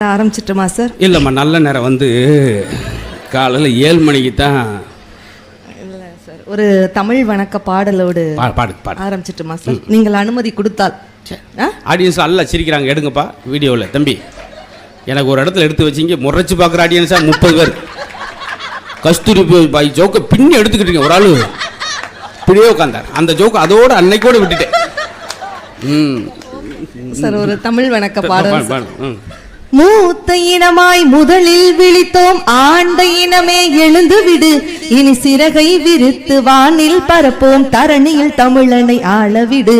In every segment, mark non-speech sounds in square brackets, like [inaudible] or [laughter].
ஆரம்பிச்சிட்டுமா sir. இல்லைம்மா நல்ல நேரம் வந்து காலையில் ஏழு மணிக்கு தான் இல்லை சார். ஒரு தமிழ் வணக்க பாடலோடு பா பாடு பாடு. ஆரம்பிச்சிட்டுமா சார். நீங்கள் அனுமதி கொடுத்தால். ஆ? ஆடியன்ஸ் எல்லாம் சிரிக்கிறாங்க. எடுங்கப்பா வீடியோவில். தம்பி எனக்கு ஒரு இடத்துல எடுத்து வச்சிங்க. முறைச்சு பார்க்குற ஆடியன்ஸாக முப்பது பேர். கஸ்தூரி பாய் ஜோக்கை பின்னி எடுத்துக்கிட்டீங்க ஒரு ஆளு. இப்படியே உட்காந்தார் அந்த ஜோக்கு அதோட அன்னைக்கோட விட்டுட்டேன். ம். சார் ஒரு தமிழ் வணக்க பாடு பாடல். பாடு. ம். மூத்த இனமாய் முதலில் விழித்தோம். ஆண்ட இனமே எழுந்து விடு இனி சிறகை விரித்து வானில் பரப்போம். தரணியில் தமிழனை ஆளவிடு.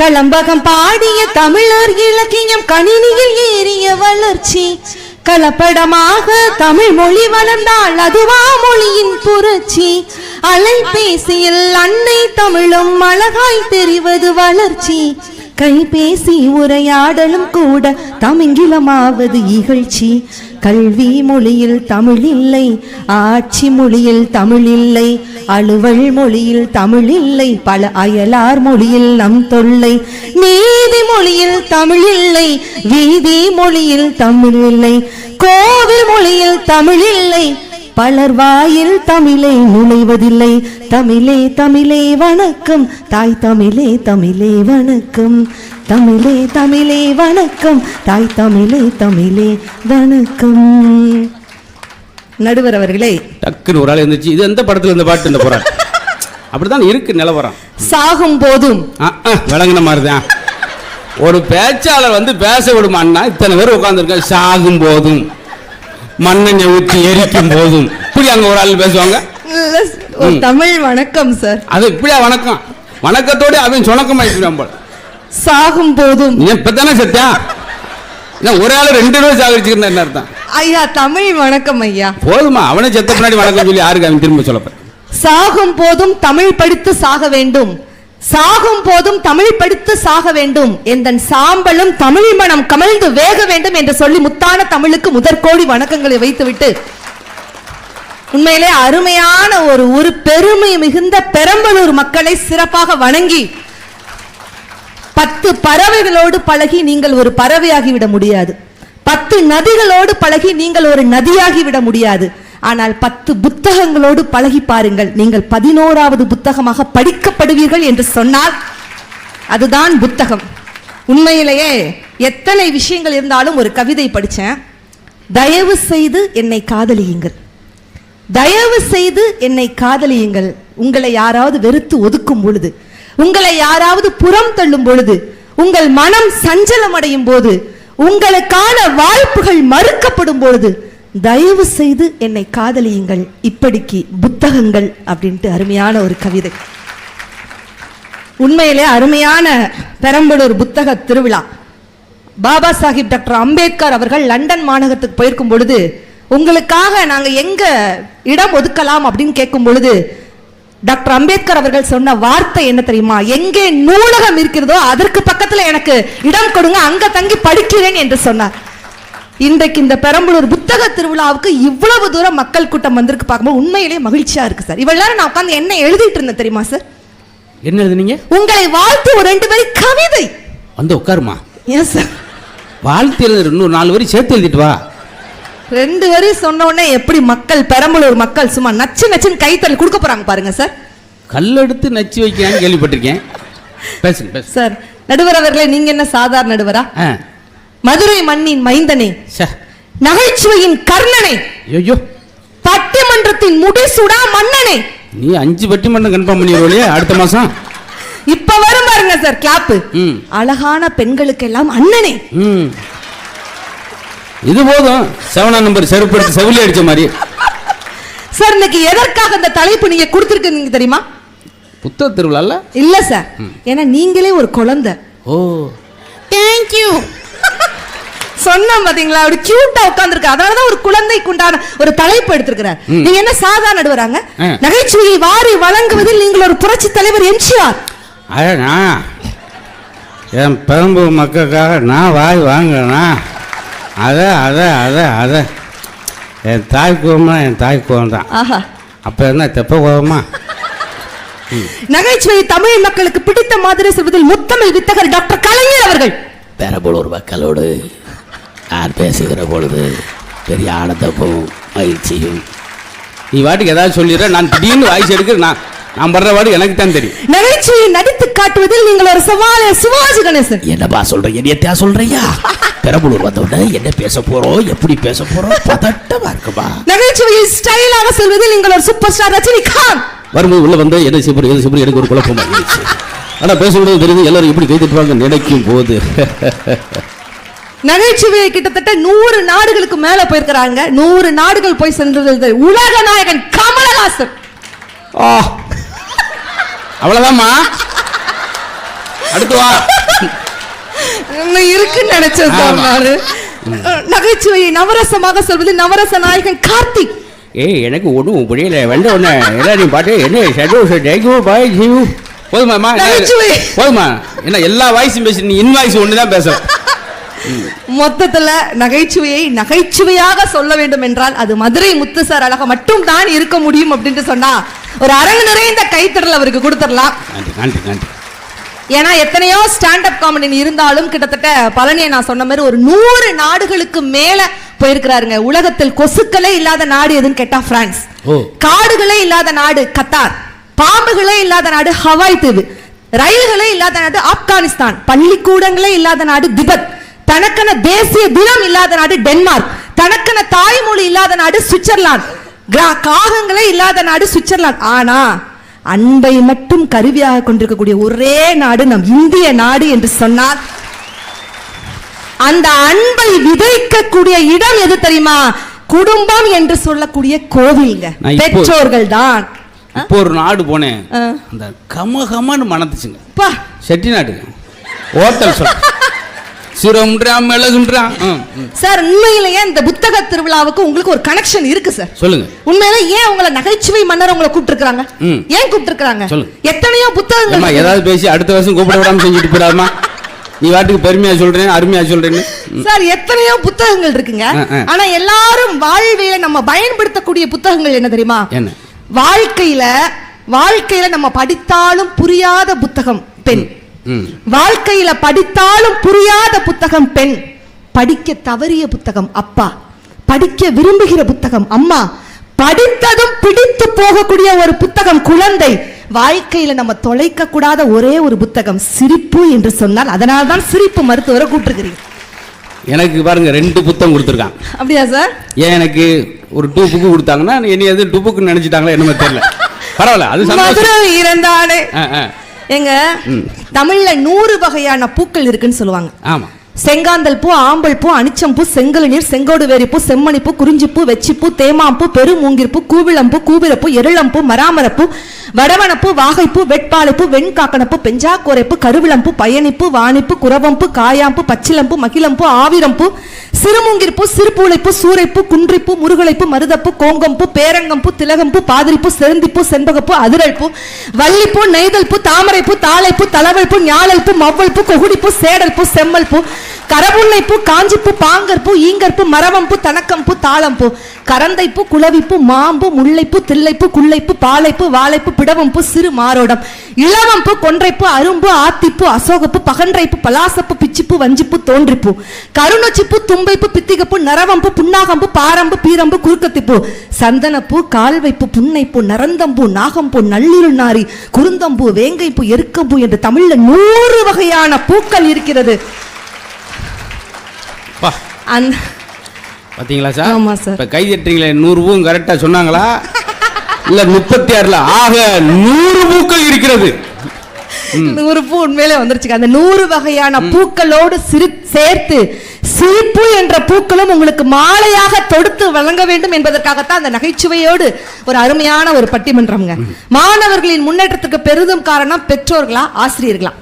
களம்பகம் பாடிய தமிழர் இலக்கியம் கணினியில் ஏறிய வளர்ச்சி. கலப்படமாக தமிழ் மொழி வளர்ந்தால் அதுவா மொழியின் புரட்சி. அலைபேசியில் அன்னை தமிழும் அழகாய் தெரிவது வளர்ச்சி. கைபேசி உரையாடலும் கூட தமிங்கிலமாவது இகழ்ச்சி. கல்வி மொழியில் தமிழ் இல்லை ஆட்சி மொழியில் தமிழ் இல்லை அலுவல் மொழியில் தமிழ் இல்லை பல அயலார் மொழியில் நம் தொல்லை. நீதி மொழியில் தமிழ் இல்லை வீதி மொழியில் தமிழ் இல்லை கோவில் மொழியில் தமிழ் இல்லை பலர் வாயில் தமிழை நுழைவதில்லை. தமிழே தமிழே வணக்கம். தாய் தமிழே தமிழே வணக்கம். தமிழே தமிழே வணக்கம். தாய் தமிழே தமிழே வணக்கம். நடுவர் அவர்களே. டக்குன்னு ஒரு ஆள் இருந்துச்சு இது எந்த படத்தில் இந்த பாட்டு இந்த போகிறார் அப்படிதான் இருக்கு நிலவரம். சாகும் போதும். விளங்குன மாதிரி தான் ஒரு பேச்சாளர் வந்து பேச விடுமான்னா இத்தனை பேர் உட்காந்துருக்க சாகும் போதும். மண்ணெண்ணெய் ஊற்றி எரிக்கும் போதும். இப்படி அங்கே ஒரு ஆள் பேசுவாங்க? தமிழ் வணக்கம் சார் அது இப்படியா வணக்கம்? வணக்கத்தோட அவன் சுணக்கமாயிட்டு போல. சாகும் போதும். இப்பதானே சத்தியா ஒரே ஆள் ரெண்டு பேரும் சாகரிச்சுக்கிறேன் என்ன அர்த்தம்? ஐயா தமிழ் வணக்கம் ஐயா. போதுமா அவனே செத்த பின்னாடி வணக்கம் சொல்லி யாருக்கு அவன் திரும்ப சொல்லப்ப? சாகும் போதும் தமிழ் படித்து சாக வேண்டும். சாகும் போதும் தமிழ் படித்து சாக வேண்டும். எந்தன் சாம்பலும் தமிழ் மனம் கமழ்ந்து வேக வேண்டும் என்று சொல்லி முத்தான தமிழுக்கு முதற்கோடி வணக்கங்களை வைத்துவிட்டு உண்மையிலே அருமையான ஒரு ஒரு பெருமை மிகுந்த பெரம்பலூர் மக்களை சிறப்பாக வணங்கி பத்து பறவைகளோடு பழகி நீங்கள் ஒரு பறவையாகி விட முடியாது. பத்து நதிகளோடு பழகி நீங்கள் ஒரு நதியாகி விட முடியாது. ஆனால் பத்து புத்தகங்களோடு பழகி பாருங்கள். நீங்கள் பதினோராவது புத்தகமாக படிக்கப்படுவீர்கள் என்று சொன்னால் அதுதான் புத்தகம். உண்மையிலேயே எத்தனை விஷயங்கள் இருந்தாலும் ஒரு கவிதை படித்தேன். தயவு செய்து என்னை காதலியுங்கள். தயவு செய்து என்னை காதலியுங்கள். உங்களை யாராவது வெறுத்து ஒதுக்கும் பொழுது உங்களை யாராவது புறம் தள்ளும் பொழுது உங்கள் மனம் சஞ்சலம் அடையும் போது உங்களுக்கான வாய்ப்புகள் மறுக்கப்படும் பொழுது தயவு செய்து என்னை காதலியுங்கள். இப்படிக்கு புத்தகங்கள் அப்படின்ட்டு அருமையான ஒரு கவிதை. உண்மையிலே அருமையான பெரம்பலூர் புத்தக திருவிழா. பாபா சாஹிப் டாக்டர் அம்பேத்கர் அவர்கள் லண்டன் மாநகரத்துக்கு போயிருக்கும் பொழுது உங்களுக்காக நாங்கள் எங்க இடம் ஒதுக்கலாம்? அப்படின்னு கேட்கும் பொழுது டாக்டர் அம்பேத்கர் அவர்கள் சொன்ன வார்த்தை என்ன தெரியுமா? எங்கே நூலகம் இருக்கிறதோ அதற்கு பக்கத்தில் எனக்கு இடம் கொடுங்க அங்க தங்கி படிக்கிறேன் என்று சொன்னார். இன்றைக்கு இந்த பெரம்பலூர் புத்தக திருவிழாவுக்கு இவ்வளவு தூரம் மக்கள் கூட்டம் வந்திருக்கு பார்க்கும்போது உண்மையிலேயே மகிழ்ச்சியா இருக்கு சார். இவ்வளவு நேரம் நான் உட்காந்து என்ன எழுதிட்டு இருந்தேன் தெரியுமா சார்? என்ன எழுதுனீங்க? உங்களை வாழ்த்து ஒரு ரெண்டு வரி கவிதை. வந்து உட்காருமா? ஏன் சார் வாழ்த்து எழுது இன்னொரு நாலு வரி சேர்த்து எழுதிட்டு வா. ரெண்டு வரி சொன்ன உடனே எப்படி மக்கள் பெரம்பலூர் மக்கள் சும்மா நச்சு நச்சுன்னு கைத்தல் கொடுக்க போறாங்க பாருங்க சார். கல்லெடுத்து நச்சு வைக்கிறான்னு கேள்விப்பட்டிருக்கேன். பேசுங்க பேசு சார் நடுவர் அவர்களே நீங்க என்ன சாதாரண நடுவரா? மதுரை மண்ணின் மைந்தனே. சே. நகைச்சுவையின் கர்ணனே. ஐயோ. பட்டிமன்றத்தின் முடிசூடா மன்னனே. நீ அஞ்சு பட்டிமன்றம் கன்ஃபார்ம் பண்ணிடுவோலையே அடுத்த மாசம். இப்ப வரும் பாருங்க சார் கிளாப்பு ம். அழகான பெண்களுக்கெல்லாம் அண்ணனே. ம். இது போதும். செவனாம் நம்பர் செருப்பு எடுத்து செவிலி அடிச்ச மாதிரி. சார் இன்னைக்கு எதற்காக இந்த தலைப்பு நீங்க கொடுத்துருக்கீங்க தெரியுமா? புத்தக திருவிழால? இல்ல சார். ஏன்னா நீங்களே ஒரு குழந்தை. ஓ. தேங்க்யூ சொன்னோம் பாத்தீங்களா? அப்படி கியூட்டா உட்கார்ந்துருக்கு அதனாலதான் ஒரு குழந்தைக்கு உண்டான ஒரு தலைப்பு எடுத்திருக்கிறார். நீங்க என்ன சாதாரண நடுவராங்க. நகைச்சுவையை வாரி வழங்குவதில் நீங்கள் ஒரு புரட்சி தலைவர் எம்ஜிஆர். அழகா என் பெரம்பூர் மக்களுக்காக நான் வாய் வாங்கினா அதை அதை அதை அதை. என் தாய் கோவம்னா என் தாய் கோவம் தான் அப்போ என்ன தெப்ப கோவமா? நகைச்சுவை தமிழ் மக்களுக்கு பிடித்த மாதிரி சொல்வதில் முத்தமிழ் வித்தகர் டாக்டர் கலைஞர் அவர்கள். பெரம்பலூர் மக்களோடு நான் பேசுகிற பொழுது பெரிய ஆனந்தமும் மகிழ்ச்சியும். நீ வாட்டுக்கு ஏதாவது சொல்லிடுற? நான் திடீர்னு வாய்ஸ் எடுக்க நான் நான் படுற வாடு எனக்கு தான் தெரியும். நகைச்சுவையை நடித்து காட்டுவதில் நீங்கள் ஒரு சவாலே சிவாஜி கணேசன். என்னப்பா சொல்றீங்க என்னத்தையா சொல்றீங்க பெரம்பலூர் வந்த உடனே என்ன பேச போறோம் எப்படி பேச போறோம் பதட்டமா இருக்குப்பா நகைச்சுவையை ஸ்டைலாக சொல்வதில் நீங்கள் ஒரு சூப்பர் ஸ்டார் ரஜினிகாந்த். வரும்போது உள்ள வந்து என்ன செய்ய எது செய்ய எனக்கு ஒரு குழப்பமா. இருந்துச்சு ஆனா பேசும்போது தெரியுது எல்லாரும் எப்படி கை தட்டுவாங்க நினைக்கும் போது நகைச்சுவையை கிட்டத்தட்ட நூறு நாடுகளுக்கு மேல போயிருக்கிறாங்க. நூறு நாடுகள் போய் சென்றது உலக நாயகன் கமலஹாசன். ஆ. அவ்வளவுதாம்மா? அடுத்து வா. இருக்குன்னு நினைச்சேன் சார் ஆமா. நானு. நகைச்சுவையை நவரசமாக சொல்வது நவரச நாயகன் கார்த்திக். ஏய் எனக்கு ஒன்றும் புரியல வெள்ள ஒன்று எல்லாரையும் பாட்டு என்ன தேங்க்யூ பாய் ஜீவு போதுமாம்மா. போதுமா. என்ன எல்லா வாய்ஸும் பேசி நீ இன்வாய்ஸ் ஒன்று தான் பேசுற. மொத்தத்துல நகைச்சுவையை நகைச்சுவையாக சொல்ல வேண்டும் என்றால் அது மதுரை முத்து சார் அழகா மட்டும் தான் இருக்க முடியும் அப்படின்ட்டு சொன்னா ஒரு அரங்கு நிறைந்த கைத்தடல் அவருக்கு கொடுத்துடலாம். நன்றி நன்றி நன்றி. ஏன்னா எத்தனையோ ஸ்டாண்ட் அப் காமெடி இருந்தாலும் கிட்டத்தட்ட பழனியை நான் சொன்ன மாதிரி ஒரு நூறு நாடுகளுக்கு மேல போயிருக்கிறாருங்க. உலகத்தில் கொசுக்களே இல்லாத நாடு எதுன்னு கேட்டா பிரான்ஸ். காடுகளே இல்லாத நாடு கத்தார். பாம்புகளே இல்லாத நாடு ஹவாய் தீவு. ரயில்களே இல்லாத நாடு ஆப்கானிஸ்தான். பள்ளிக்கூடங்களே இல்லாத நாடு திபெத். தனக்கென தேசிய தினம் இல்லாத நாடு டென்மார்க். தனக்கென தாய்மொழி இல்லாத நாடு சுவிட்சர்லாந்து. காகங்களே இல்லாத நாடு சுவிட்சர்லாந்து. ஆனா அன்பை மட்டும் கருவியாக கொண்டிருக்கக்கூடிய ஒரே நாடு நம் இந்திய நாடு என்று சொன்னால் அந்த அன்பை விதைக்கக்கூடிய இடம் எது தெரியுமா? குடும்பம் என்று சொல்லக்கூடிய கோவில்ங்க. பெற்றோர்கள் தான் இப்போ ஒரு நாடு போனேன். அந்த கம கமன்னு மணத்துச்சுங்க பா. செட்டிநாட்டுக்கு ஹோட்டல் சொல். சிரம்ன்றான் மிளகுன்றான். சார் உண்மையிலேயே இந்த புத்தக திருவிழாவுக்கு உங்களுக்கு ஒரு கனெக்ஷன் இருக்கு சார். சொல்லுங்க. உண்மையில ஏன் உங்களை நகைச்சுவை மன்னர் உங்களை கூப்பிட்டு ம். ஏன் கூப்பிட்டு சொல்லுங்க. எத்தனையோ புத்தகங்கள் ஏதாவது பேசி அடுத்த வருஷம் கூப்பிட விடாம செஞ்சுட்டு போயிடாமா நீ வாட்டுக்கு பெருமையா சொல்றேன் அருமையா சொல்றேன்னு. சார் எத்தனையோ புத்தகங்கள் இருக்குங்க. ஆனா எல்லாரும் வாழ்வியல நம்ம பயன்படுத்தக்கூடிய புத்தகங்கள் என்ன தெரியுமா? என்ன? வாழ்க்கையில வாழ்க்கையில நம்ம படித்தாலும் புரியாத புத்தகம் பெண். வாழ்க்கையில படித்தாலும் புரியாத புத்தகம் பெண். படிக்க தவறிய புத்தகம் அப்பா. படிக்க விரும்புகிற புத்தகம் அம்மா. படித்ததும் பிடித்து போகக்கூடிய ஒரு புத்தகம் குழந்தை. வாழ்க்கையில நம்ம தொலைக்க கூடாத ஒரே ஒரு புத்தகம் சிரிப்பு என்று சொன்னால் அதனால தான் சிரிப்பு மருத்துவரை கூப்பிட்டுருக்கிறீங்க. எனக்கு பாருங்க ரெண்டு புத்தகம் கொடுத்துருக்கான் அப்படியா சார்? ஏன் எனக்கு ஒரு டூ புக்கு கொடுத்தாங்கன்னா என்னை எது டூ புக்கு நினைச்சிட்டாங்களா என்னமோ தெரியல. பரவாயில்ல அது மதுரை. எங்க. தமிழ்ல நூறு வகையான பூக்கள் இருக்குன்னு சொல்லுவாங்க ஆமா செங்காந்தல் பூ ஆம்பல் பூ அனிச்சம்பூ செங்கழுநீர் செங்கோடு வேரிப்பூ செம்மணிப்பூ குறிஞ்சிப்பூ வெச்சிப்பூ தேமாம்பூ பெருமூங்கிற்பூ கூவிளம்பூ கூவிரப்பூ எருளம்பூ மராமரப்பூ வடவனப்பூ வாகைப்பூ வெட்பாலைப்பூ வெண்காக்கணப்பூ பெஞ்சாக்கோரைப்பூ கருவிளம்பூ பயணிப்பு வாணிப்பு குரவம்பு காயாம்பு பச்சிலம்பு மகிழம்பூ ஆவிரம்பூ சிறுமூங்கிற்பூ சிறுபூளைப்பு சூரைப்பு குன்றிப்பூ முருகலைப்பு மருதப்பூ கோங்கம்பு பேரங்கம்பூ திலகம்பூ பாதிரிப்பு செருந்திப்பு செண்பகப்பூ அதிரல்பு வள்ளிப்பூ நெய்தல்பூ தாமரைப்பூ தாளைப்பூ தளவல்பூ ஞாழல்பு மவ்வல்பூ கொகுடிப்பு சேடல்பூ செம்மல்பு கரபுன்னைப்பூ காஞ்சிப்பூ பாங்கற்பூ ஈங்கற்பூ மரவம்பூ தனக்கம்பூ தாளம்பூ. கரந்தைப்பூ குளவிப்பூ மாம்பூ முல்லைப்பூ தில்லைப்பூ குள்ளைப்பூ பாலைப்பூ வாழைப்பூ பிடவம்பூ சிறு மாரோடம். இளவம்பூ கொன்றைப்பூ அரும்பு ஆத்திப்பூ அசோகப்பூ பகன்றைப்பூ பலாசப்பு பிச்சிப்பூ வஞ்சிப்பூ தோன்றிப்பூ. கருணொச்சிப்பூ தும்பைப்பூ பித்திகப்பூ நரவம்பு புன்னாகம்பு பாரம்பு பீரம்பு குறுக்கத்திப்பூ. சந்தனப்பூ கால்வைப்பு புன்னைப்பூ நரந்தம்பூ நாகம்பூ நள்ளிருள் நாரி குருந்தம்பூ வேங்கைப்பூ எருக்கம்பூ என்று தமிழ்ல நூறு வகையான பூக்கள் இருக்கிறது. அந்த பாத்தீங்களா சார்? ஆமா சார். இப்ப கை தட்டுறீங்களே நூறு பூவும் கரெக்டா சொன்னாங்களா? இல்ல முப்பத்தி ஆறுல ஆக நூறு பூக்கள் இருக்கிறது. நூறு பூ உண்மையிலே வந்துருச்சுங்க அந்த நூறு வகையான பூக்களோடு சிரி சேர்த்து சிரிப்பு என்ற பூக்களும் உங்களுக்கு மாலையாக தொடுத்து வழங்க வேண்டும் என்பதற்காகத்தான் அந்த நகைச்சுவையோடு ஒரு அருமையான ஒரு பட்டிமன்றம்ங்க. மாணவர்களின் முன்னேற்றத்துக்கு பெரிதும் காரணம் பெற்றோர்களா ஆசிரியர்களா?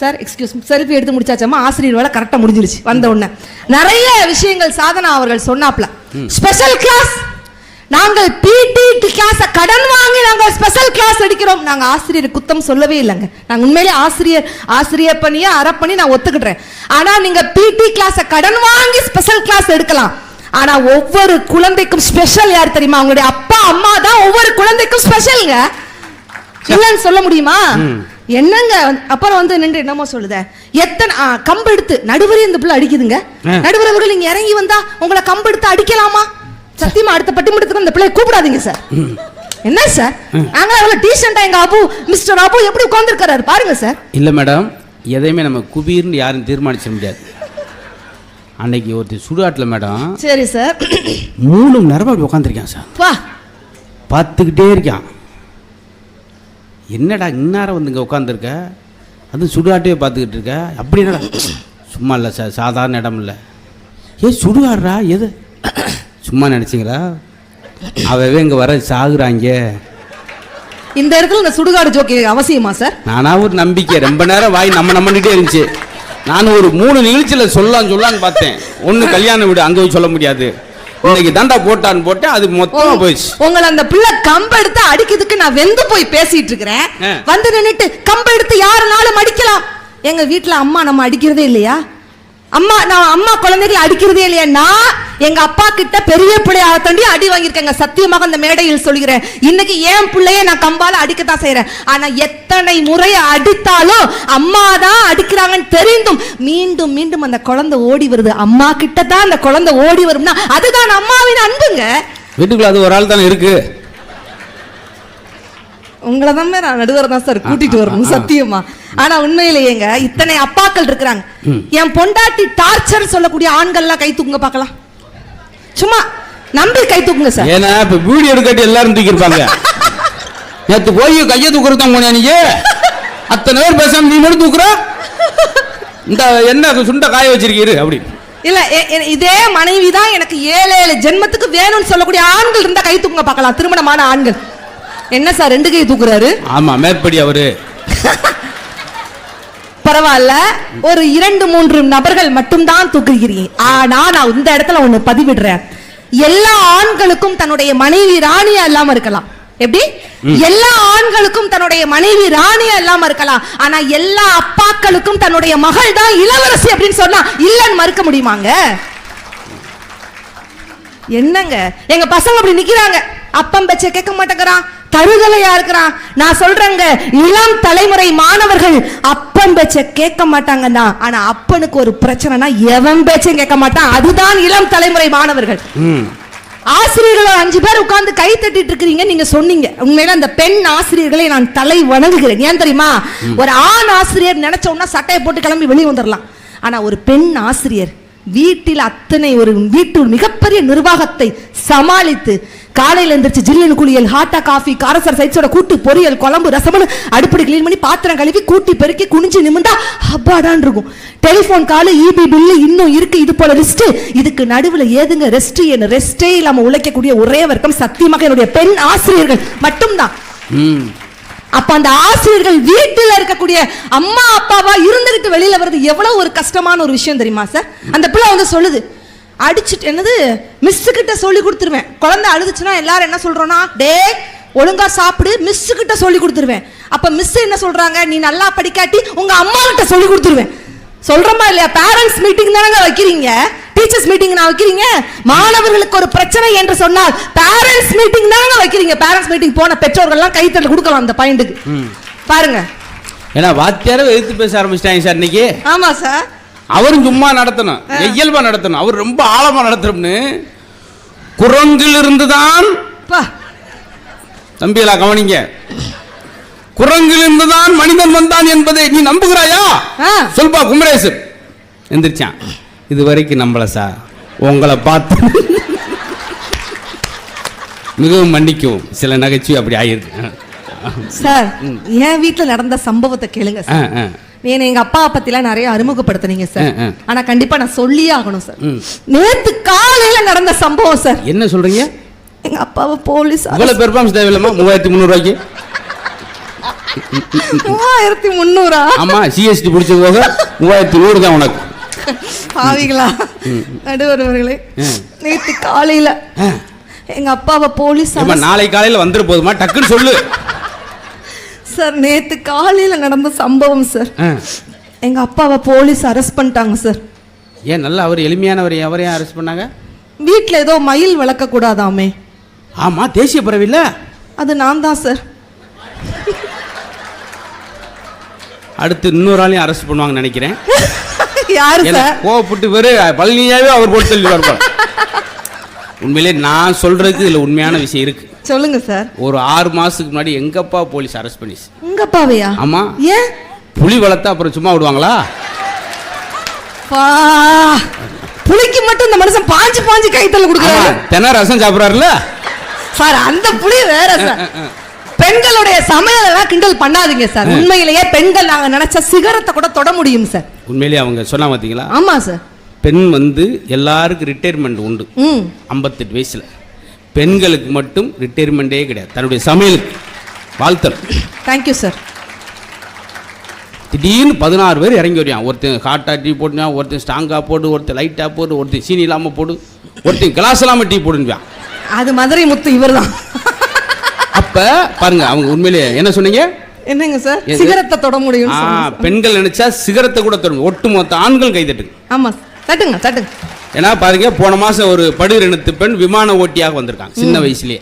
சார் எக்ஸ்கியூஸ் செல்ஃபி எடுத்து முடிச்சாச்சாமா ஆசிரியர் வேலை கரெக்டாக முடிஞ்சிருச்சு வந்த உடனே. நிறைய விஷயங்கள் சாதனா அவர்கள் சொன்னாப்ல. ஸ்பெஷல் கிளாஸ் நாங்கள் பிடி கிளாஸ கடன் வாங்கி நாங்கள் ஸ்பெஷல் கிளாஸ் எடுக்கிறோம். நாங்க ஆசிரியர் குத்தம் சொல்லவே இல்லைங்க. நாங்க உண்மையிலே ஆசிரியர் ஆசிரியர் பணியை அரை பண்ணி நான் ஒத்துக்கிட்டேன் ஆனா நீங்க பிடி கிளாஸ கடன் வாங்கி ஸ்பெஷல் கிளாஸ் எடுக்கலாம். ஆனா ஒவ்வொரு குழந்தைக்கும் ஸ்பெஷல் யார் தெரியுமா? அவங்களுடைய அப்பா அம்மா தான் ஒவ்வொரு குழந்தைக்கும் ஸ்பெஷல்ங்க இல்லைன்னு சொல்ல முடியுமா? என்னங்க? அப்புறம் வந்து நின்று என்னமோ சொல்லுத? எத்தனை கம்பு எடுத்து நடுவரே இந்த பிள்ளை அடிக்குதுங்க. நடுவர் அவர்கள் நீங்க இறங்கி வந்தா உங்களை கம்பு எடுத்து அடிக்கலாமா? சத்தியமா அடுத்த பட்டிமன்றத்துக்கு இந்த பிள்ளைய கூப்பிடாதீங்க சார் என்ன சார் நாங்க அவ்வளவு டீசெண்டா எங்க அபு மிஸ்டர் அபு எப்படி உட்கார்ந்துருக்காரு பாருங்க சார் இல்லை மேடம் எதையுமே நம்ம குபீர்னு யாரும் தீர்மானிச்சிட முடியாது. அன்னைக்கு ஒருத்தர் சுடுகாட்டில் மேடம் சரி சார் மூணு மணி நேரமாக அப்படி உட்காந்துருக்கேன் சார் வா. பார்த்துக்கிட்டே இருக்கான். என்னடா இந்நேரம் வந்து இங்கே உட்காந்துருக்க அது சுடுகாட்டையே பார்த்துக்கிட்டு இருக்க. அப்படி என்னடா? சும்மா இல்லை சார் சாதாரண இடம் இல்லை. ஏ சுடுகாடுறா? எது? சும்மா நினச்சிங்களா? அவவே இங்கே வர சாகுறாங்க. இந்த இடத்துல இந்த சுடுகாடு ஜோக்கு அவசியமா சார்? நானா ஒரு நம்பிக்கை. ரொம்ப நேரம் வாய் நம்ம நம்மகிட்டே இருந்துச்சு. நான் ஒரு மூணு நிகழ்ச்சியில் சொல்லலாம் சொல்லலான்னு பார்த்தேன். ஒன்று கல்யாண வீடு அங்கே சொல்ல முடியாது. இன்னைக்கு தண்டா போட்டான்னு போட்டேன் அது மொத்தமாக போயிடுச்சு. உங்களை அந்த பிள்ளை கம்பு எடுத்து அடிக்கிறதுக்கு நான் வெந்து போய் பேசிட்டு இருக்கிறேன். வந்து நின்னுட்டு கம்பு எடுத்து யாருனாலும் அடிக்கலாம். எங்க வீட்ல அம்மா நம்ம அடிக்கிறதே இல்லையா? அம்மா நான் அம்மா குழந்தைகளை அடிக்கிறதே இல்லையா? நான் எங்க அப்பா கிட்ட பெரிய பிள்ளையாக தாண்டி அடி வாங்கியிருக்கேங்க சத்தியமாக அந்த மேடையில் சொல்கிறேன். இன்னைக்கு என் பிள்ளைய நான் கம்பால அடிக்கத்தான் செய்யறேன் ஆனா எத்தனை முறை அடித்தாலும் அம்மா தான் அடிக்கிறாங்கன்னு தெரிந்தும் மீண்டும் மீண்டும் அந்த குழந்தை ஓடி வருது. அம்மா கிட்ட தான் அந்த குழந்தை ஓடி வரும்னா அதுதான் அம்மாவின் அன்புங்க. வீட்டுக்குள்ள அது ஒரு ஆள் தானே இருக்கு. உங்களை தான் நான் நடுவர் தான் சார் கூட்டிட்டு வரணும் சத்தியமா. ஆனா உண்மையிலேயேங்க இத்தனை அப்பாக்கள் இருக்கிறாங்க. என் பொண்டாட்டி டார்ச்சர் சொல்லக்கூடிய ஆண்கள்லாம் கை தூக்குங்க பார்க்கலாம். சும்மா நம்பி கை தூக்குங்க சார். ஏன்னா இப்ப வீடியோ எடுக்கட்டி எல்லாரும் தூக்கியிருப்பாங்க. நேத்து போய் கையை தூக்குறது தான் போனேன் நீ? அத்தனை பேர் பேசாம நீ மட்டும் தூக்குற? இந்த என்ன சுண்ட காய வச்சிருக்கீரு அப்படி. இல்ல இதே மனைவி தான் எனக்கு ஏழு ஏழு ஜென்மத்துக்கு வேணும்னு சொல்லக்கூடிய ஆண்கள் இருந்தா கை தூக்குங்க பார்க்கலாம். திருமணமான ஆண்கள். என்ன சார் ரெண்டு கை தூக்குறாரு? ஆமா மேற்படி அவரு. பரவாயில்ல ஒரு இரண்டு மூன்று நபர்கள் மட்டும்தான் தூக்குகிறீங்க ஆனா நான் இந்த இடத்துல ஒண்ணு பதிவிடுறேன். எல்லா ஆண்களுக்கும் தன்னுடைய மனைவி ராணியா இல்லாம இருக்கலாம். எப்படி? எல்லா ஆண்களுக்கும் தன்னுடைய மனைவி ராணியா இல்லாம இருக்கலாம். ஆனா எல்லா அப்பாக்களுக்கும் தன்னுடைய மகள் தான் இளவரசி அப்படின்னு சொன்னா இல்லன்னு மறுக்க முடியுமாங்க? என்னங்க? எங்க பசங்க அப்படி நிக்கிறாங்க. அப்பம் பேச்ச கேட்க மாட்டேங்கிறான். தருதலையா இருக்கிறான் நான் சொல்றேங்க இளம் தலைமுறை மாணவர்கள் அப்பன் பேச்ச கேட்க மாட்டாங்கன்னா ஆனா அப்பனுக்கு ஒரு பிரச்சனைனா எவன் பேச்சும் கேட்க மாட்டான். அதுதான் இளம் தலைமுறை மாணவர்கள். ஆசிரியர்கள் அஞ்சு பேர் உட்கார்ந்து கை தட்டிட்டு இருக்கிறீங்க நீங்க சொன்னீங்க. உண்மையில அந்த பெண் ஆசிரியர்களை நான் தலை வணங்குகிறேன். ஏன் தெரியுமா? ஒரு ஆண் ஆசிரியர் நினைச்ச உடனே சட்டையை போட்டு கிளம்பி வெளியே வந்துடலாம் ஆனா ஒரு பெண் ஆசிரியர் வீட்டில் அத்தனை ஒரு வீட்டு மிகப்பெரிய நிர்வாகத்தை சமாளித்து காலையில எந்திரிச்சு ஜில்லுன்னு குளியல் ஹாட்டா காஃபி காரசர் சைட்ஸோட கூட்டு பொரியல் குழம்பு ரசம்னு அடுப்படி கிளீன் பண்ணி பாத்திரம் கழுவி கூட்டி பெருக்கி குனிஞ்சு நிமிந்தா ஹப்பாடான் இருக்கும். டெலிஃபோன் காலு இபி பில்லு இன்னும் இருக்கு இது போல லிஸ்ட் இதுக்கு நடுவுல ஏதுங்க ரெஸ்ட் என்ன ரெஸ்டே இல்லாம உழைக்கக்கூடிய ஒரே வர்க்கம் சத்தியமாக என்னுடைய பெண் ஆசிரியர்கள் மட்டும்தான். அப்ப அந்த ஆசிரியர்கள் வீட்டில் இருக்கக்கூடிய அம்மா அப்பாவா இருந்துகிட்டு வெளியில வர்றது எவ்வளவு ஒரு கஷ்டமான ஒரு விஷயம் தெரியுமா சார் அந்த பிள்ளை வந்து சொல்லுது அடிச்சுட்டு என்னது மிஸ் கிட்ட சொல்லி கொடுத்துருவேன். குழந்தை அழுதுச்சுன்னா எல்லாரும் என்ன சொல்றோம்னா டே ஒழுங்கா சாப்பிடு மிஸ் கிட்ட சொல்லி கொடுத்துருவேன். அப்ப மிஸ் என்ன சொல்றாங்க நீ நல்லா படிக்காட்டி உங்க அம்மா கிட்ட சொல்லி கொடுத்துருவேன். சொல்றோமா இல்லையா? பேரண்ட்ஸ் மீட்டிங் தானங்க வைக்கிறீங்க? டீச்சர்ஸ் மீட்டிங் நான் வைக்கிறீங்க? மாணவர்களுக்கு ஒரு பிரச்சனை என்று சொன்னால் பேரண்ட்ஸ் மீட்டிங் தானங்க வைக்கிறீங்க? பேரண்ட்ஸ் மீட்டிங் போன பெற்றோர்கள்லாம் கைத்தட்டல் கொடுக்கலாம் அந்த பாயிண்ட்டுக்கு பாருங்க. ஏன்னா வாத்தியாரை எதிர்த்து பேச ஆரம்பிச்சிட்டாங்க சார் இன்னைக்கு. ஆமா சார். அவரும் சும்மா நடத்தணும். இயல்பா நடத்தணும். அவர் ரொம்ப ஆழமா நடத்தணும்னு குரங்கிலிருந்து தான் பா தம்பிகளா கவனிங்க. குரங்கிலிருந்து தான் மனிதன் வந்தான் என்பதை நீ நம்புகிறாயா. சொல்பா குமரேசன். எந்திரிச்சான். இது வரைக்கும் நம்பல சார். உங்களை பார்த்து மிகவும் மன்னிக்கவும். சில நகைச்சுவை அப்படி ஆயிருக்கு. சார் என் வீட்ல நடந்த சம்பவத்தை கேளுங்க சார். நீங்க எங்க அப்பா பத்திலாம் நிறைய அறிமுகப்படுத்துனீங்க சார். ஆனா கண்டிப்பா நான் சொல்லியே ஆகணும் சார். நேத்து காலையில நடந்த சம்பவம் சார் என்ன சொல்றீங்க? எங்க அப்பாவை போலீஸ் இவ்வளவு பெர்ஃபார்மன்ஸ் தேவையில்லமா மூவாயிரத்தி முந்நூறு ரூபாய்க்கு மூவாயிரத்தி முந்நூறா? ஆமா சிஎஸ்டி பிடிச்ச போக மூவாயிரத்தி நூறு தான் உனக்கு. பாவிங்களா நடுவர்களே. நேத்து காலையில எங்க அப்பாவை போலீஸ் நாளை காலையில வந்துட போதுமா? டக்குன்னு சொல்லு. சார் நேத்து காலையில நடந்த சம்பவம் சார். எங்க அப்பாவை போலீஸ் அரெஸ்ட் பண்ணிட்டாங்க சார். ஏன் நல்லா அவர் எளிமையானவர் அவரையும் அரெஸ்ட் பண்ணாங்க? வீட்ல ஏதோ மயில் வளர்க்க கூடாதாமே ஆமா தேசிய பறவை இல்ல? அது நான் தான் சார். அடுத்து இன்னொரு ஆளையும் அரெஸ்ட் பண்ணுவாங்கன்னு நினைக்கிறேன். யாரு சார்? கோவப்பட்டு வேறு பழனியாவே அவர் போட்டு தள்ளி வரப்பார் உண்மையிலே நான் சொல்றதுக்கு இதுல உண்மையான விஷயம் இருக்கு. சொல்லுங்க சார். ஒரு ஆறு மாசத்துக்கு முன்னாடி எங்கப்பா போலீஸ் அரெஸ்ட் பண்ணிச்சு? உங்க அப்பாவையா ஆமா. ஏன்? புலி வளர்த்தா அப்புறம் சும்மா விடுவாங்களா? புளிக்கு மட்டும் இந்த மனுஷன் பாஞ்சு பாஞ்சு கைத்தல கொடுக்குறாரு. தினம் ரசம் சாப்பிட்றாருல சார் அந்த புளி வேற சார். பெண்களுடைய சமையல் எல்லாம் கிண்டல் பண்ணாதீங்க சார். உண்மையிலேயே பெண்கள் நாங்க நினைச்ச சிகரத்தை கூட தொட முடியும் சார். உண்மையிலேயே அவங்க சொன்னா பார்த்தீங்களா ஆமா சார். பெண் வந்து எல்லாருக்கும் ரிட்டையர்மெண்ட் உண்டு. ஐம்பத்தெட்டு வயசுல. பெண்களுக்கு மட்டும் ரிட்டையர்மெண்ட்டே கிடையாது. தன்னுடைய சமையலுக்கு வாழ்த்தல். தேங்க்யூ சார் திடீர்னு பதினாறு பேர் இறங்கி வருவான் ஒருத்தன் ஹாட்டாக டீ போட்டுவான் ஒருத்தன் ஸ்ட்ராங்காக போடு ஒருத்தன் லைட்டாக போடு ஒருத்தன் சீனி இல்லாமல் போடு ஒருத்தன் கிளாஸ் இல்லாமல் டீ போடுன்றான் அது மதுரை முத்து இவர்தான் அப்போ பாருங்க அவங்க உண்மையிலேயே என்ன சொன்னீங்க? என்னங்க சார்? சிகரத்தை தொட முடியும் பெண்கள் நினைச்சா சிகரத்தை கூட தொடரும் ஒட்டுமொத்த ஆண்கள் கைதட்டுங்க ஆமா தட்டுங்க தட்டுங்க. ஏன்னா பாருங்க போன மாசம் ஒரு படுகிற இனத்து பெண் விமான ஓட்டியாக வந்திருக்காங்க சின்ன வயசுலயே.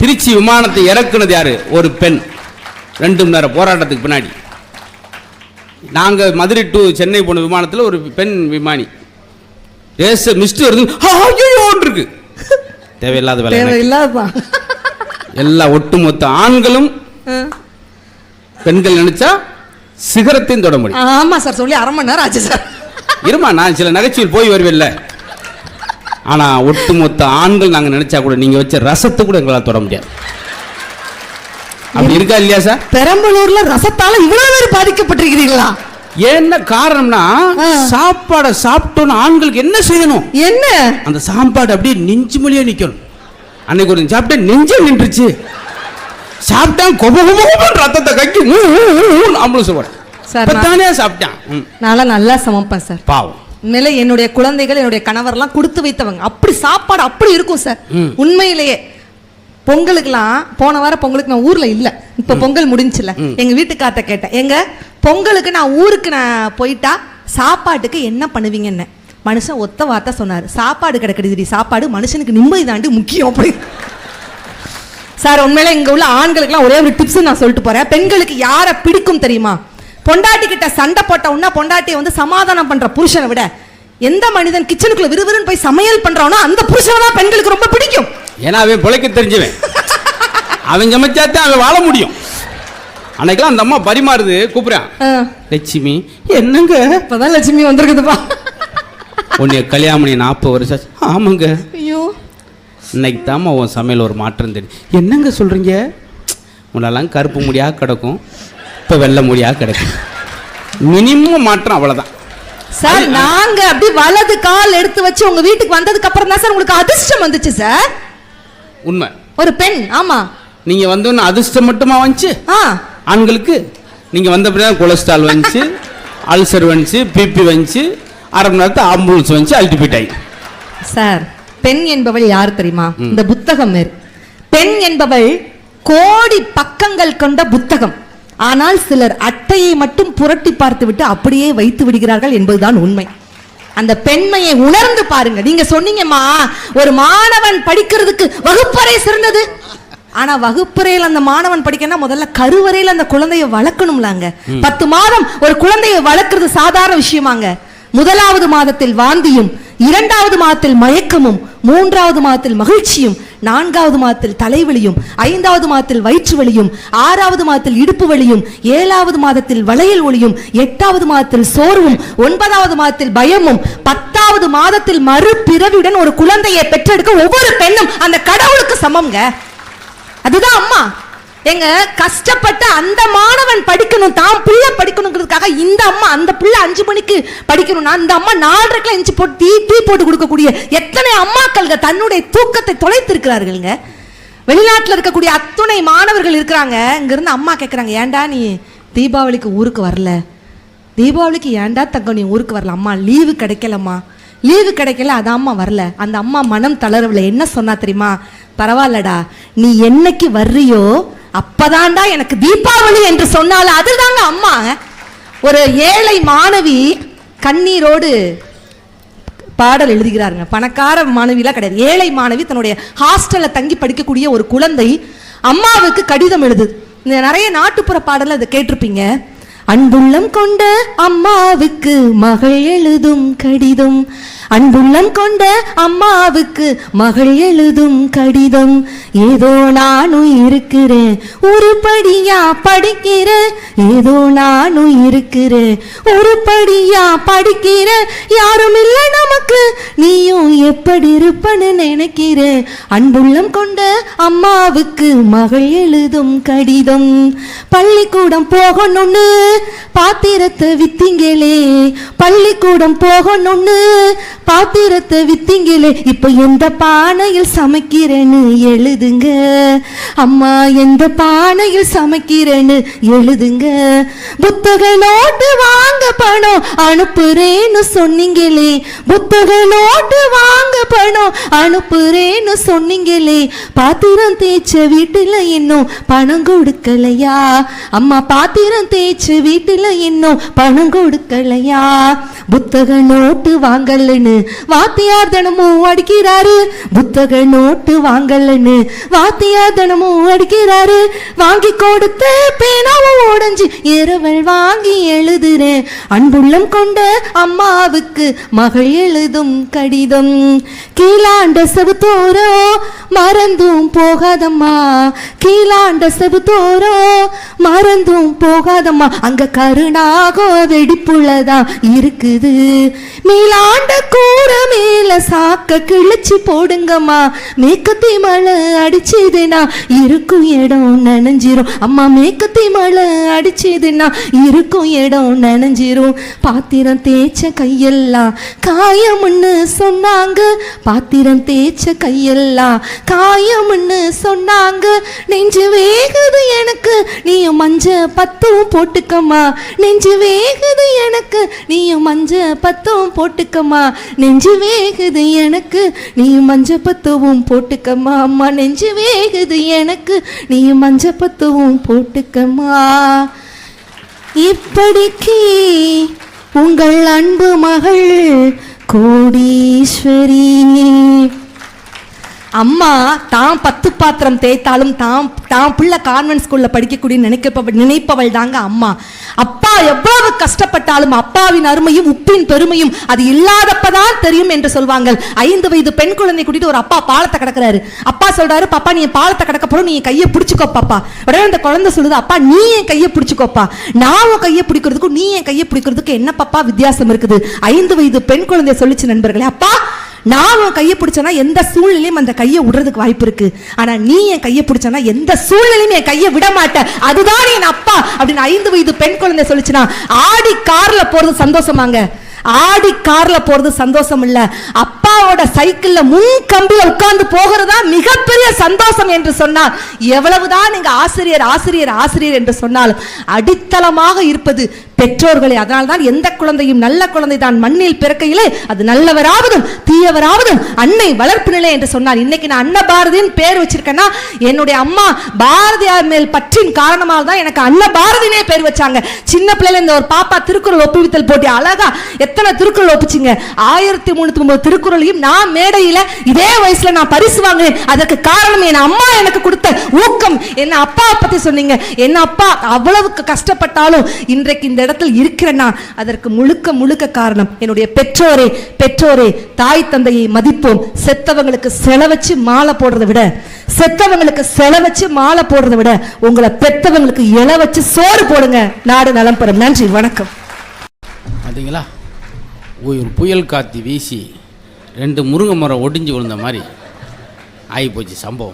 திருச்சி விமானத்தை இறக்குனது யாரு? ஒரு பெண். ரெண்டு மணி நேரம் போராட்டத்துக்கு பின்னாடி. நாங்க மதுரை டு சென்னை போன விமானத்தில் ஒரு பெண் விமானி. ரேச மிஸ்ட் வருது. இருக்கு. [laughs] தேவையில்லாத வேலை. தேவையில்லாதான் எல்லா ஒட்டுமொத்த ஆண்களும் பெண்கள் நினைச்சா சிகரத்தையும் தொட முடியும். ஆமா சார் சொல்லி அரை மணி நேரம் ஆச்சு சார். இருமா நான் சில நகைச்சுவையில் போய் வருவேன்ல ஆனா ஒட்டுமொத்த ஆண்கள் நாங்க நினைச்சா கூட நீங்க வச்ச ரசத்தை கூட எங்களால் தொட முடியாது அப்படி இருக்கா இல்லையா சார் பெரம்பலூர்ல ரசத்தால இவ்வளவு பேர் பாதிக்கப்பட்டிருக்கிறீங்களா என்ன காரணம்னா. சாப்பாடை சாப்பிட்டோன்னு ஆண்களுக்கு என்ன செய்யணும் என்ன அந்த சாப்பாடு அப்படியே நெஞ்சு மொழியே நிக்கணும் அன்னைக்கு ஒரு சாப்பிட்டா நெஞ்சே நின்றுச்சு சாப்பிட்டா கொப கொப ரத்தத்தை கக்கி ஆம்பளை சொல்லுவார் சார், தானே சாப்பிட்டான். ம், நான் நல்லா சமைப்பேன் சார். பாவம். உண்மையிலே என்னுடைய குழந்தைகள் என்னுடைய கணவர்லாம் கொடுத்து வைத்தவங்க. அப்படி சாப்பாடு அப்படி இருக்கும் சார். உண்மையிலேயே. பொங்கலுக்குலாம் போன வாரம் பொங்கலுக்கு நான் ஊர்ல இல்ல. இப்ப பொங்கல் முடிஞ்சுல. எங்க வீட்டுக்கார்ட்ட கேட்டேன். எங்க பொங்கலுக்கு நான் ஊருக்கு நான் போயிட்டா சாப்பாட்டுக்கு என்ன பண்ணுவீங்கன்னு. மனுஷன் ஒத்த வார்த்தை சொன்னாரு. சாப்பாடு கிடைக்கிறது சாப்பாடு மனுஷனுக்கு நிம்மதி தாண்டி முக்கியம் அப்படி. சார் உண்மையில இங்க உள்ள ஆண்களுக்குலாம் ஒரே ஒரு டிப்ஸ் நான் சொல்லிட்டு போறேன். பெண்களுக்கு யாரை பிடிக்கும் தெரியுமா? பொண்டாட்டி கிட்ட சண்டை போட்ட உடனே பொண்டாட்டியை வந்து சமாதானம் பண்ற புருஷனை விட எந்த மனிதன் கிச்சனுக்குள்ள விறுவிறுன்னு போய் சமையல் பண்றானோ அந்த புருஷனை தான் பெண்களுக்கு ரொம்ப பிடிக்கும். ஏன்னா அவன் பிழைக்க தெரிஞ்சவன். அவன் சமைச்சாத்தான் அவன் வாழ முடியும். அன்னைக்கெல்லாம் அந்த அம்மா பரிமாறுது கூப்பிடுறான். லட்சுமி என்னங்க? இப்பதான் லட்சுமி வந்திருக்குதுப்பா. உன்னைய கல்யாணம் நாற்பது வருஷம். ஆமாங்க. ஐயோ. இன்னைக்கு தாம்மா உன் சமையல் ஒரு மாற்றம் தெரியும் என்னங்க சொல்றீங்க? முன்னெல்லாம் கருப்பு முடியா கிடக்கும். இப்போ வெள்ளை முடியா கிடக்கும் மினிமம் மாற்றம் அவ்வளோதான் சார் நாங்க அப்படி வலது கால் எடுத்து வச்சு உங்க வீட்டுக்கு வந்ததுக்கு அப்புறம் தான் சார் உங்களுக்கு அதிர்ஷ்டம் வந்துச்சு சார் உண்மை. ஒரு பெண் ஆமா. நீங்கள் வந்தோன்னு அதிர்ஷ்டம் மட்டுமா வந்துச்சு? ஆண்களுக்கு? நீங்கள் வந்த பிறகு கொலஸ்ட்ரால் வந்துச்சு அல்சர் வந்துச்சு பிபி வந்துச்சு அரை மணி நேரத்தை ஆம்புலன்ஸ் வந்துச்சு அல்டிமேட் ஆகி சார் பெண் என்பவள் யார் தெரியுமா? இந்த புத்தகம் பெண் என்பவள் கோடி பக்கங்கள் கொண்ட புத்தகம். ஆனால் சிலர் அட்டையை மட்டும் புரட்டி பார்த்துவிட்டு அப்படியே வைத்து விடுகிறார்கள் என்பதுதான் உண்மை. அந்த பெண்மையை உணர்ந்து பாருங்க நீங்க சொன்னீங்கம்மா ஒரு மாணவன் படிக்கிறதுக்கு வகுப்பறை சிறந்தது. ஆனா வகுப்பறையில் அந்த மாணவன் படிக்கணும்னா முதல்ல கருவறையில் அந்த குழந்தையை வளர்க்கணும்லாங்க. பத்து மாதம் ஒரு குழந்தையை வளர்க்கறது சாதாரண விஷயமாங்க. முதலாவது மாதத்தில் வாந்தியும் இரண்டாவது மாதத்தில் மயக்கமும் மூன்றாவது மாதத்தில் மகிழ்ச்சியும் நான்காவது மாதத்தில் தலைவலியும் ஐந்தாவது மாதத்தில் வயிற்று வலியும் ஆறாவது மாதத்தில் இடுப்பு வலியும் ஏழாவது மாதத்தில் வளையல் ஒளியும் எட்டாவது மாதத்தில் சோர்வும் ஒன்பதாவது மாதத்தில் பயமும் பத்தாவது மாதத்தில் மறுபிறவியுடன் ஒரு குழந்தையை பெற்றெடுக்க ஒவ்வொரு பெண்ணும் அந்த கடவுளுக்கு சமம்ங்க. அதுதான் அம்மா. எங்க கஷ்டப்பட்டு அந்த மாணவன் படிக்கணும் தான் பிள்ளை படிக்கணுங்கிறதுக்காக இந்த அம்மா அந்த பிள்ளை அஞ்சு மணிக்கு படிக்கணும்னா அந்த அம்மா நாலரைக்கு எஞ்சி போட்டு டீ டீ போட்டு கொடுக்கக்கூடிய எத்தனை அம்மாக்கள் தன்னுடைய தூக்கத்தை தொலைத்திருக்கிறார்கள்ங்க? வெளிநாட்டில் இருக்கக்கூடிய அத்துணை மாணவர்கள் இருக்கிறாங்க. இங்கிருந்து அம்மா கேட்குறாங்க ஏன்டா நீ தீபாவளிக்கு ஊருக்கு வரல? தீபாவளிக்கு ஏன்டா தங்கம் நீ ஊருக்கு வரல? அம்மா லீவு கிடைக்கலம்மா. லீவு கிடைக்கல அது அம்மா வரல. அந்த அம்மா மனம் தளரவில்லை. என்ன சொன்னா தெரியுமா? பரவாயில்லடா. நீ என்னைக்கு வர்றியோ அப்பதான்டா எனக்கு தீபாவளி என்று சொன்னால அதுதாங்க அம்மா. ஒரு ஏழை மாணவி கண்ணீரோடு பாடல் எழுதுகிறாருங்க. பணக்கார மாணவிலாம் கிடையாது. ஏழை மாணவி தன்னுடைய ஹாஸ்டலில் தங்கி படிக்கக்கூடிய ஒரு குழந்தை அம்மாவுக்கு கடிதம் எழுதுது இந்த நிறைய நாட்டுப்புற பாடலில் அதை கேட்டிருப்பீங்க. அன்புள்ளம் கொண்ட அம்மாவுக்கு மகள் எழுதும் கடிதம். அன்புள்ளம் கொண்ட அம்மாவுக்கு மகள் எழுதும் கடிதம். ஏதோ நானும் இருக்கிறேன் உருப்படியா படிக்கிறேன் ஏதோ நானும் இருக்கிறேன் உருப்படியா படிக்கிறேன் யாரும் இல்லை நமக்கு நீயும் எப்படி இருப்பன்னு நினைக்கிறேன். அன்புள்ளம் கொண்ட அம்மாவுக்கு மகள் எழுதும் கடிதம். பள்ளிக்கூடம் போகணும்னு பாத்திரத்தை வித்தீங்களே பள்ளிக்கூடம் போகணும்னு பாத்திரத்தை வித்திங்களே இப்ப எந்த பானையில் சமைக்கிறேன்னு எழுதுங்க. அம்மா எந்த பானையில் சமைக்கிறேன்னு எழுதுங்க. புத்தக நோட்டு வாங்க பணம் அனுப்புறேன்னு சொன்னீங்களே. புத்தக நோட்டு வாங்க பணம் அனுப்புறேன்னு சொன்னீங்களே. பாத்திரம் தேய்ச்ச வீட்டுல இன்னும் பணம் கொடுக்கலையா? அம்மா பாத்திரம் தேய்ச்ச வீட்டுல இன்னும் பணம் கொடுக்கலையா? புத்தக நோட்டு வாங்கலன்னு வாத்தியார் தினமும் அடிக்கிறாரு. புத்தக நோட்டு வாங்கலன்னு வாத்தியார் தினமும் அடிக்கிறாரு. வாங்கி கொடுத்த பேனாவும் உடைஞ்சு இரவல் வாங்கி எழுதுறேன். அன்புள்ளம் கொண்ட அம்மாவுக்கு மகள் எழுதும் கடிதம். கீழாண்ட செவுத்தோரோ மறந்தும் போகாதம்மா. கீழாண்ட செவுத்தோரோ மறந்தும் போகாதம்மா. அங்க கருணாக வெடிப்புள்ளதா இருக்குது. மேலாண்ட கூற மேல சாக்க கிழிச்சு போடுங்கம்மா. மேக்கத்தி மழை அடிச்சதுன்னா இருக்கும் இடம் நனைஞ்சிரும். அம்மா மேக்கத்தி மழை அடிச்சதுன்னா இருக்கும் இடம் நனைஞ்சிரும். பாத்திரம் தேய்ச்ச கையெல்லாம் காயம்னு சொன்னாங்க. பாத்திரம் தேய்ச்ச கையெல்லாம் காயம்னு சொன்னாங்க. நெஞ்சு வேகுது எனக்கு. நீயும் மஞ்ச பத்தும் போட்டுக்கம்மா. நெஞ்சு வேகுது எனக்கு. நீயும் மஞ்ச பத்தும் போட்டுக்கம்மா. நெஞ்சு வேகுது எனக்கு. நீயும் மஞ்ச பத்துவும் போட்டுக்கம்மா. அம்மா நெஞ்சு வேகுது எனக்கு. நீயும் மஞ்ச பத்துவும் போட்டுக்கம்மா. இப்படிக்கு உங்கள் அன்பு மகள் கோடீஸ்வரி. அம்மா தான் பத்து பாத்திரம் தேய்த்தாலும் தான் தான் பிள்ளை கான்வென்ட் ஸ்கூல்ல படிக்கக்கூடிய நினைக்கப்ப நினைப்பவள் தாங்க அம்மா. அப்பா எவ்வளவு கஷ்டப்பட்டாலும் அப்பாவின் அருமையும் உப்பின் பெருமையும் அது இல்லாதப்பதான் தெரியும் என்று சொல்வாங்க ஐந்து வயது பெண் குழந்தை கூட்டிட்டு ஒரு அப்பா பாலத்தை கடக்குறாரு. அப்பா சொல்றாரு பாப்பா நீ பாலத்தை கிடக்க போறோம் நீ கையை பிடிச்சிக்கோ பாப்பா. உடனே அந்த குழந்தை சொல்லுது அப்பா நீ என் கையை பிடிச்சிக்கோப்பா நான் உன் கையை பிடிக்கிறதுக்கும் நீ என் கையை பிடிக்கிறதுக்கும் என்ன பாப்பா வித்தியாசம் இருக்குது? ஐந்து வயது பெண் குழந்தை சொல்லிச்சு நண்பர்களே. அப்பா நான் உன் கையை பிடிச்சேன்னா எந்த சூழ்நிலையும் அந்த கையை விடுறதுக்கு வாய்ப்பு இருக்கு. ஆனா நீ என் கையை பிடிச்சனா எந்த சூழ்நிலையும் என் கையை விட மாட்டேன். அதுதான் என் அப்பா அப்படின்னு ஐந்து வயது பெண் குழந்தை சொல்லிச்சுன்னா ஆடி கார்ல போறது சந்தோஷமாங்க. ஆடி கார்ல போறது சந்தோஷம் இல்ல. அப்பாவோட சைக்கிள்ல முன் கம்பியில உட்கார்ந்து போகிறதா மிகப்பெரிய சந்தோஷம் என்று சொன்னால் எவ்வளவுதான் நீங்க ஆசிரியர் ஆசிரியர் ஆசிரியர் என்று சொன்னாலும் அடித்தளமாக இருப்பது பெற்றோர்களே அதனால்தான் எந்த குழந்தையும் நல்ல குழந்தை தான் மண்ணில் பிறக்கையிலே அது நல்லவராவதும் தீயவராவதும் அன்னை வளர்ப்பு நிலை என்று சொன்னார். இன்னைக்கு நான் அன்ன பாரதின்னு பேர் வச்சிருக்கேன்னா என்னுடைய அம்மா பாரதியார் மேல் பற்றின் காரணமாக தான் எனக்கு அன்ன பாரதினே பேர் வச்சாங்க. சின்ன பிள்ளையில இந்த ஒரு பாப்பா திருக்குறள் ஒப்புவித்தல் போட்டி அழகா எத்தனை திருக்குறள் ஒப்பிச்சிங்க? ஆயிரத்தி முன்னூத்தி ஒன்பது திருக்குறளையும் நான் மேடையில இதே வயசுல நான் பரிசு வாங்கினேன். அதற்கு காரணம் என் அம்மா எனக்கு கொடுத்த ஊக்கம். என்ன அப்பா பத்தி சொன்னீங்க? என்ன அப்பா அவ்வளவுக்கு கஷ்டப்பட்டாலும் இன்றைக்கு இந்த இடத்தில் இருக்கிறேன்னா அதற்கு முழுக்க முழுக்க காரணம் என்னுடைய பெற்றோரே பெற்றோரே தாய் தந்தையை மதிப்போம். செத்தவங்களுக்கு செலவச்சு மாலை போடுறதை விட செத்தவங்களுக்கு செலவச்சு மாலை போடுறதை விட உங்களை பெத்தவங்களுக்கு இலை வச்சு சோறு போடுங்க. நாடு நலம் பெறும். நன்றி வணக்கம். பார்த்தீங்களா ஒரு புயல் காத்தி வீசி ரெண்டு முருங்கை மரம் ஒடிஞ்சு விழுந்த மாதிரி ஆகி போச்சு சம்பவம்.